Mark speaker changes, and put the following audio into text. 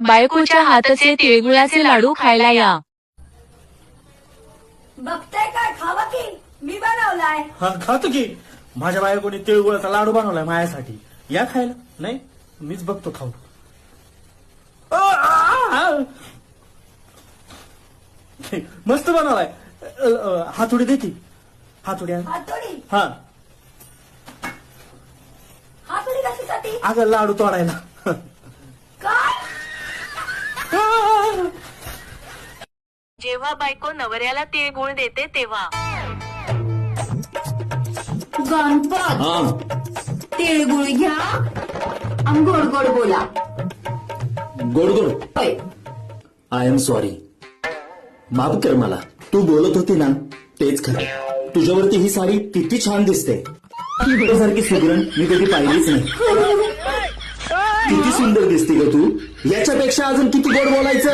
Speaker 1: बायकोच्या हातचे तिळगुळाचे लाडू खायला या.
Speaker 2: बघताय काय खावा की? मी बनवलाय.
Speaker 3: हा खातो की. माझ्या बायकोने तिळगुळाचा लाडू बनवलाय माझ्यासाठी. या खायला. नाही मीच बघतो खाऊ. आ, आ, आ. मस्त बनवलाय. अ, अ, हातोडी दे की. हातोडी आण.
Speaker 2: हातोडी?
Speaker 3: हा.
Speaker 2: हातोडी कशासाठी?
Speaker 3: अगं लाडू तोडायला.
Speaker 1: जेव्हा बायको नवऱ्याला तिळगुळ देते तेव्हा.
Speaker 2: गणपत.
Speaker 4: हा.
Speaker 2: तिळगुळ घ्या आणि गोड गोड बोला.
Speaker 4: गोड गोड.
Speaker 2: होय.
Speaker 4: आय एम सॉरी माफ कर मला. तू बोलत होती ना तेच खरं. तुझ्यावरती ही साडी किती छान दिसते. सारखी सुगरण मी कधी पाहिलीच नाही. किती सुंदर दिसते ग तू. याच्यापेक्षा अजून किती गोड बोलायचं?